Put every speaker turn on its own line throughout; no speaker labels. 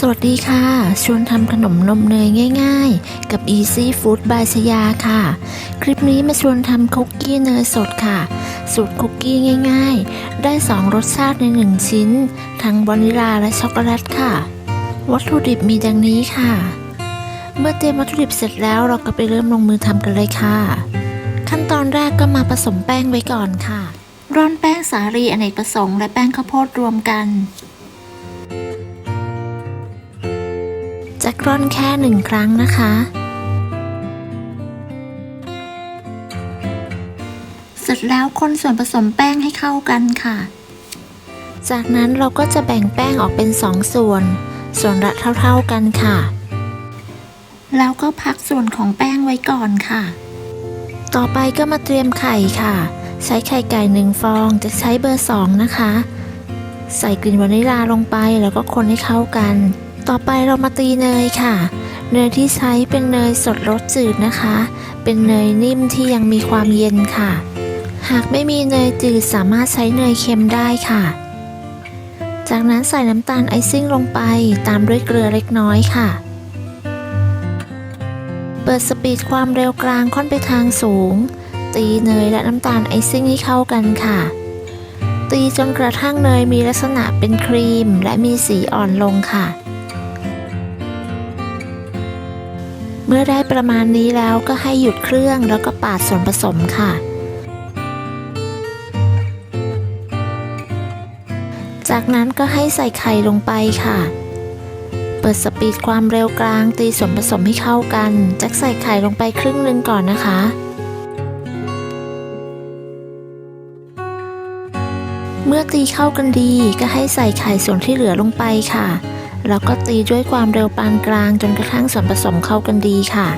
สวัสดีค่ะ ชวนทำขนมนมเนยง่ายๆ กับ Easy Food by ชยาค่ะ คลิปนี้มาชวนทำคุกกี้เนยสดค่ะ สูตรคุกกี้ง่ายๆ ได้ 2 รสชาติใน 1 ชิ้น ทั้งวานิลาและช็อกโกแลตค่ะ วัตถุดิบมีดังนี้ค่ะ เมื่อเตรียมวัตถุดิบเสร็จแล้วเราก็ไปเริ่มลงมือทำกันเลยค่ะ ขั้นตอนแรกก็มาผสมแป้งไว้ก่อนค่ะ ร่อนแป้งสาลีอเนกประสงค์และแป้งข้าวโพดรวมกัน จะกร่อนแค่หนึ่งครั้งนะคะ เสร็จแล้วคนส่วนผสมแป้งให้เข้ากันค่ะ จากนั้นเราก็จะแบ่งแป้งออกเป็นสองส่วน ส่วนละเท่าๆกันค่ะ แล้วก็พักส่วนของแป้งไว้ก่อนค่ะ ต่อไปก็มาเตรียมไข่ค่ะ ใช้ไข่ไก่หนึ่งฟองจะใช้เบอร์สองนะคะใส่กลิ่นวานิลาลงไปแล้วก็คนให้เข้ากัน ต่อไปเรามาตีเนยค่ะ เนยที่ใช้เป็นเนยสดรสจืดนะคะ เป็นเนยนิ่มที่ยังมีความเย็นค่ะ หากไม่มีเนยจืดสามารถใช้เนยเค็มได้ค่ะ จากนั้นใส่น้ำตาลไอซิ่งลงไปตามด้วยเกลือเล็กน้อยค่ะ เปิดสปีดความเร็วกลางค่อนไปทางสูง ตีเนยและน้ำตาลไอซิ่งให้เข้ากันค่ะ ตีจนกระทั่งเนยมีลักษณะเป็นครีมและมีสีอ่อนลงค่ะ เมื่อได้ประมาณนี้แล้วก็ให้หยุดเครื่องแล้วก็ปาดส่วนผสมค่ะ จากนั้นก็ให้ใส่ไข่ลงไปค่ะ เปิดสปีดความเร็วกลางตีส่วนผสมให้เข้ากันจักใส่ไข่ลงไปครึ่งหนึ่งก่อนนะคะ เมื่อตีเข้ากันดีก็ให้ใส่ไข่ส่วนที่เหลือลงไปค่ะ แล้วก็ตีด้วยความเร็วปานกลางจนกระทั่งส่วนผสมเข้ากันดีค่ะ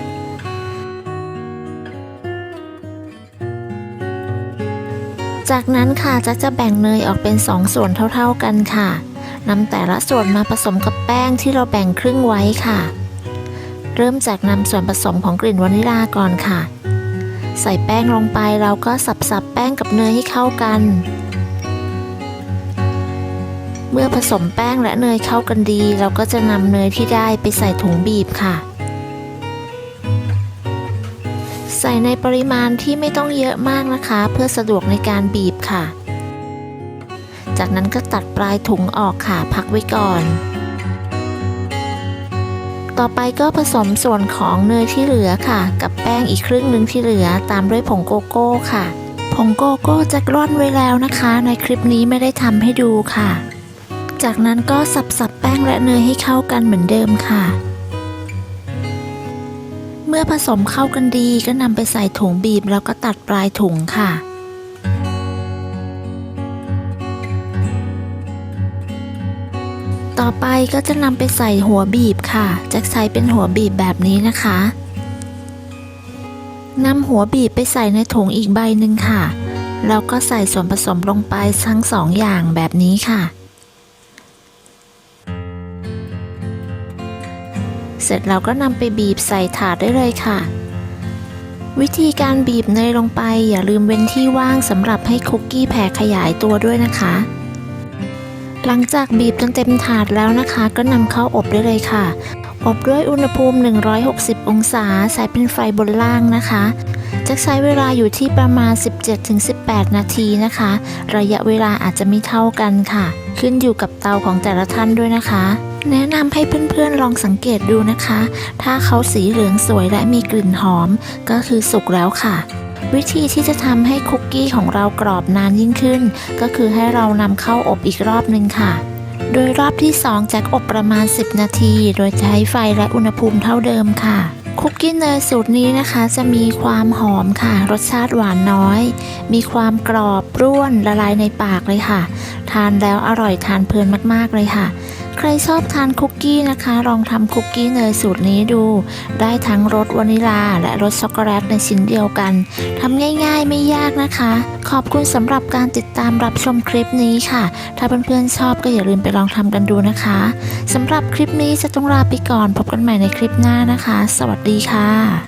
จากนั้นค่ะจะจะแบ่งเนยออกเป็น 2 ส่วนเท่าๆกันค่ะนำแต่ละส่วนมาผสมกับแป้งที่เราแบ่งครึ่งไว้ค่ะ เริ่มจากนำส่วนผสมของกลิ่นวานิลาก่อนค่ะ ใส่แป้งลงไปเราก็สับๆแป้งกับเนยให้เข้ากัน เมื่อผสมแป้งและเนยเข้ากันดี เราก็จะนำเนยที่ได้ไปใส่ถุงบีบค่ะ ใส่ในปริมาณที่ไม่ต้องเยอะมากนะคะ เพื่อสะดวกในการบีบค่ะ จากนั้นก็ตัดปลายถุงออกค่ะพักไว้ก่อน ต่อไปก็ผสมส่วนของเนยที่เหลือค่ะ กับแป้งอีกครึ่งหนึ่งที่เหลือตามด้วยผงโกโก้ค่ะ ผงโกโก้จะกร่อนไว้แล้วนะคะ ในคลิปนี้ไม่ได้ทำให้ดูค่ะ จากนั้นก็สับๆแป้งและเนยให้เข้ากันเหมือนเดิมค่ะ เมื่อผสมเข้ากันดีก็นำไปใส่ถุงบีบแล้วก็ตัดปลายถุงค่ะต่อไปก็จะนำไปใส่หัวบีบค่ะ จะใช้เป็นหัวบีบแบบนี้นะคะนำหัวบีบไปใส่ในถุงอีกใบหนึ่งค่ะ แล้วก็ใส่ส่วนผสมลงไปทั้งสองอย่างแบบนี้ค่ะ เสร็จเราก็นำไปบีบใส่ถาดได้เลยค่ะ วิธีการบีบเนยลงไป อย่าลืมเว้นที่ว่างสำหรับให้คุกกี้แผ่ขยายตัวด้วยนะคะ หลังจากบีบจนเต็มถาดแล้วนะคะ ก็นำเข้าอบได้เลยค่ะ อบด้วยอุณหภูมิ 160 องศาใช้เป็นไฟบนล่างนะคะจะใช้เวลาอยู่ที่ประมาณ 17-18 นาทีนะคะ ระยะเวลาอาจจะไม่เท่ากันค่ะ ขึ้นอยู่กับเตาของแต่ละท่านด้วยนะคะ แนะนำให้เพื่อนๆลองสังเกตดูนะคะ ถ้าเขาสีเหลืองสวยและมีกลิ่นหอม ก็คือสุกแล้วค่ะ วิธีที่จะทำให้คุกกี้ของเรากรอบนานยิ่งขึ้น ก็คือให้เรานำเข้าอบอีกรอบหนึ่งค่ะ โดยรอบที่ 2จะอบประมาณ 10 นาที โดยใช้ไฟและอุณหภูมิเท่าเดิมค่ะคุกกี้เนยสูตรนี้นะคะจะมีความหอมค่ะ รสชาติหวานน้อย มีความกรอบร่วนละลายในปากเลยค่ะ ทานแล้วอร่อยทานเพลินมากๆเลยค่ะ ใครชอบทานคุกกี้นะคะ ลองทำคุกกี้เนยสูตรนี้ดู ได้ทั้งรสวานิลา และรสช็อกโกแลตในชิ้นเดียวกันทำง่ายๆไม่ยากนะคะ ขอบคุณสำหรับการติดตามรับชมคลิปนี้ค่ะ ถ้าเพื่อนๆชอบก็อย่าลืมไปลองทำกันดูนะคะสำหรับคลิปนี้จะต้องลาไปก่อนพบกันใหม่ในคลิปหน้านะคะ สวัสดีค่ะ